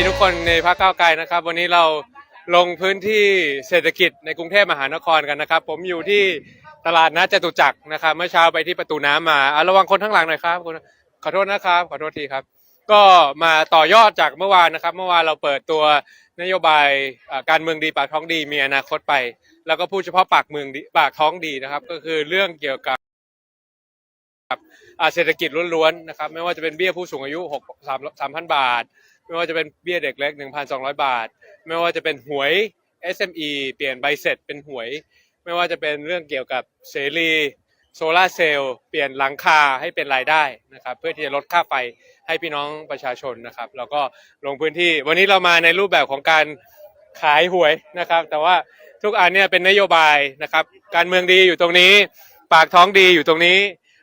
ดีทุกคนในภาคก้าวไกลนะครับ วันนี้เราลงพื้นที่เศรษฐกิจในกรุงเทพมหานครกันนะครับ ผมอยู่ที่ตลาดนัดจตุจักรนะครับ เมื่อเช้าไปที่ประตูน้ำมาอะระวังคนข้างหลังหน่อยครับคุณขอโทษนะครับ ขอโทษทีครับ ก็มาต่อยอดจากเมื่อวานนะครับ เมื่อวานเราเปิดตัวนโยบายอ่าการเมืองดีปากท้องดีมีอนาคตไป แล้วก็พูดเฉพาะปากเมืองดีปากท้องดีนะครับ ก็คือเรื่องเกี่ยวกับ อ่าเศรษฐกิจล้วนๆนะครับไม่ว่าจะเป็นเบี้ยผู้สูงอายุ6 3 3,000 บาท ไม่ว่าจะเป็นเบี้ยเด็กเล็ก 1,200 บาท ไม่ว่าจะเป็นหวย SME เปลี่ยนใบเสร็จเป็นหวย ไม่ว่าจะเป็นเรื่องเกี่ยวกับเสรีโซลาเซลล์เปลี่ยนหลังคาให้เป็นรายได้นะครับ เพื่อที่จะลดค่าไฟให้พี่น้องประชาชนนะครับแล้วก็ลงพื้นที่วันนี้เรามาในรูปแบบของการขายหวยนะครับ แต่ว่าทุกอันเนี่ยเป็นนโยบายนะครับ การเมืองดีอยู่ตรงนี้ ปากท้องดีอยู่ตรงนี้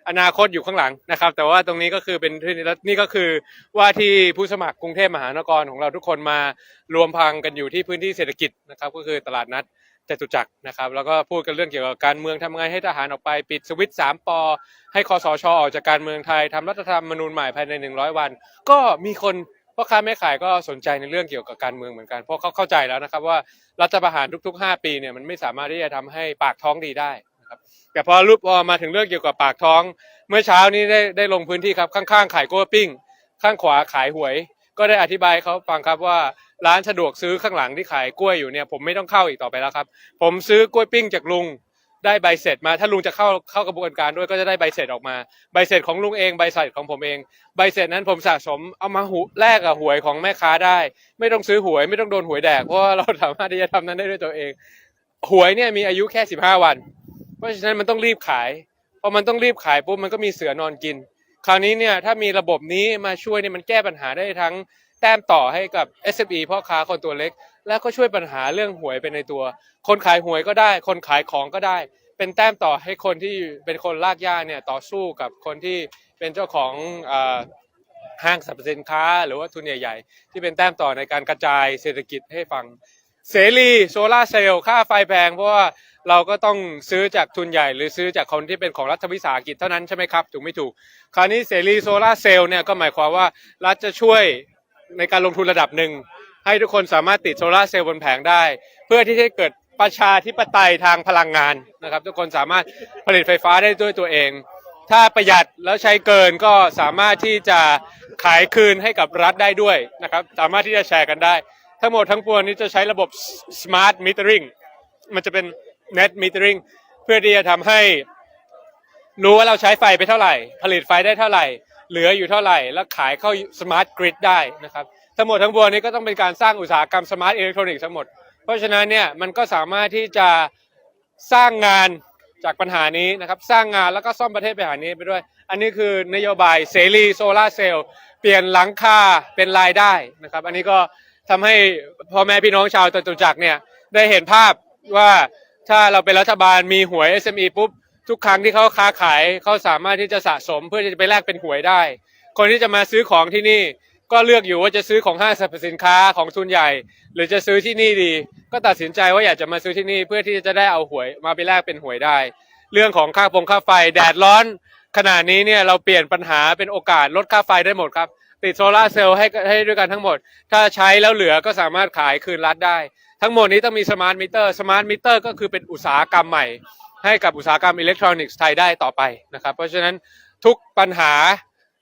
อนาคตอยู่ข้างหลังนะครับ แต่ว่าตรงนี้ก็คือเป็นที่แล้วนี่ก็คือว่าที่ผู้สมัครกรุงเทพมหานครของเราทุกคนมารวมพังกันอยู่ที่พื้นที่เศรษฐกิจนะครับ ก็คือตลาดนัดจตุจักรนะครับ แล้วก็พูดกันเรื่องเกี่ยวกับการเมืองทำไงให้ทหารออกไปปิดสวิตช์สามปอให้คอสชออกจากการเมืองไทยทำรัฐธรรมนูญใหม่ภายใน 100 วัน ก็มีคนพ่อค้าแม่ขายก็สนใจในเรื่องเกี่ยวกับการเมืองเหมือนกัน เพราะเขาเข้าใจแล้วนะครับว่ารัฐประหารทุกๆ 5 ปีเนี่ยมันไม่สามารถที่จะทำให้ปากท้องดีได้ นะครับแต่พอรูปพอมาถึงเรื่องเกี่ยวกับปากท้อง เมื่อเช้านี้ได้ได้ลงพื้นที่ครับข้างๆขายกล้วยปิ้ง ข้างขวาขายหวย ก็ได้อธิบายเขาฟังครับว่าร้านสะดวกซื้อข้างหลังที่ขายกล้วยอยู่เนี่ยผมไม่ต้องเข้าอีกต่อไปแล้วครับ ผมซื้อกล้วยปิ้งจากลุงได้ใบเสร็จมาถ้าลุงจะเข้าเข้ากระบวนการด้วยก็จะได้ใบเสร็จออกมา ใบเสร็จของลุงเองใบเสร็จของผมเอง ใบเสร็จนั้นผมสะสมเอามาหูแลกกับหวยของแม่ค้าได้ ไม่ต้องซื้อหวยไม่ต้องโดนหวยแดกเพราะว่าเราสามารถที่จะทำนั้นได้ด้วยตัวเอง หวยเนี่ยมีอายุแค่สิบห้าวัน ราะฉะนั้นมันต้องรีบขายพอมันต้องรีบขายปุ๊บมันก็มีเสือนอนกิน คราวนี้เนี่ยถ้ามีระบบนี้มาช่วยเนี่ยมันแก้ปัญหาได้ทั้งแต้มต่อให้กับ SME พ่อค้าคนตัวเล็ก แล้วก็ช่วยปัญหาเรื่องหวยไปในตัว คนขายหวยก็ได้ คนขายของก็ได้ เป็นแต้มต่อให้คนที่เป็นคนลากย่าเนี่ยต่อสู้กับคนที่เป็นเจ้าของอห้างสรรพสินค้า หรือว่าทุนใหญ่ๆ ที่เป็นแต้มต่อในการกระจายเศรษฐกิจให้ฟัง เสรีโซลาเซลล์ค่าไฟแพงเพราะว่า เราก็ต้องซื้อจากทุนใหญ่ หรือซื้อจากคนที่เป็นของรัฐวิสาหกิจเท่านั้นใช่ไหมครับถูกไม่ถูก คราวนี้เสรีโซลาร์เซลล์เนี่ยก็หมายความว่ารัฐจะช่วยในการลงทุนระดับหนึ่ง ให้ทุกคนสามารถติดโซลาร์เซลล์บนแผงได้ เพื่อที่จะเกิดประชาธิปไตยทางพลังงานนะครับ ทุกคนสามารถผลิตไฟฟ้าได้ด้วยตัวเอง ถ้าประหยัดแล้วใช้เกินก็สามารถที่จะขายคืนให้กับรัฐได้ด้วยนะครับ สามารถที่จะแชร์กันได้ ทั้งหมดทั้งปวงนี้จะใช้ระบบ smart metering มันจะเป็น net metering เพื่อที่จะทำให้ รู้ว่าเราใช้ไฟไปเท่าไหร่ ผลิตไฟได้เท่าไหร่ เหลืออยู่เท่าไหร่ แล้วขายเข้า smart grid ได้นะครับทั้งหมดทั้งปวงนี้ก็ต้องเป็นการสร้างอุตสาหกรรม smart electronics ทั้งหมด เพราะฉะนั้นเนี่ยมันก็สามารถที่จะสร้างงานจากปัญหานี้นะครับ สร้างงานแล้วก็ซ่อมประเทศปัญหานี้ไปด้วย อันนี้คือนโยบายเสรีโซลาเซลล์เปลี่ยนหลังคาเป็นรายได้นะครับ อันนี้ก็ทำให้พ่อแม่พี่น้องชาวจตุจักรเนี่ยได้เห็นภาพว่า ถ้าเราเป็นรัฐบาลมีหวย SME ปุ๊บทุกครั้งที่เขาค้าขายเขาสามารถที่จะสะสมเพื่อที่จะไปแลกเป็นหวยได้ คนที่จะมาซื้อของที่นี่ ก็เลือกอยู่ว่าจะซื้อของห้างสรรพสินค้าของทุนใหญ่ หรือจะซื้อที่นี่ดี ก็ตัดสินใจว่าอยากจะมาซื้อที่นี่เพื่อที่จะได้เอาหวยมาไปแลกเป็นหวยได้ เรื่องของค่าปงค่าไฟแดดร้อนขนาดนี้เนี่ยเราเปลี่ยนปัญหาเป็นโอกาสลดค่าไฟได้หมดครับ ติดโซลาเซลล์ให้ให้ด้วยกันทั้งหมด ถ้าใช้แล้วเหลือก็สามารถขายคืนรัฐได้ ทั้งหมดนี้ต้องมีสมาร์ทมิเตอร์สมาร์ทมิเตอร์ก็คือเป็นอุตสาหกรรมใหม่ ให้กับอุตสาหกรรมอิเล็กทรอนิกส์ไทยได้ต่อไปนะครับ เพราะฉะนั้นทุกปัญหา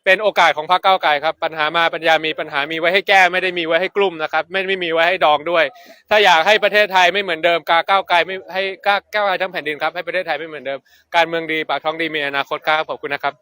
เป็นโอกาสของพรรคก้าวไกลครับ ปัญหามาปัญญามีปัญหามีไว้ให้แก้ไม่ได้มีไว้ให้กลุ่มนะครับไม่ไม่มีไว้ให้ดองด้วย ถ้าอยากให้ประเทศไทยไม่เหมือนเดิมกาก้าวไกลไม่ให้ก้าวก้าวไกลทั้งแผ่นดินครับให้ประเทศไทยไม่เหมือนเดิม การเมืองดีปากท้องดีมีอนาคตครับขอบคุณนะครับ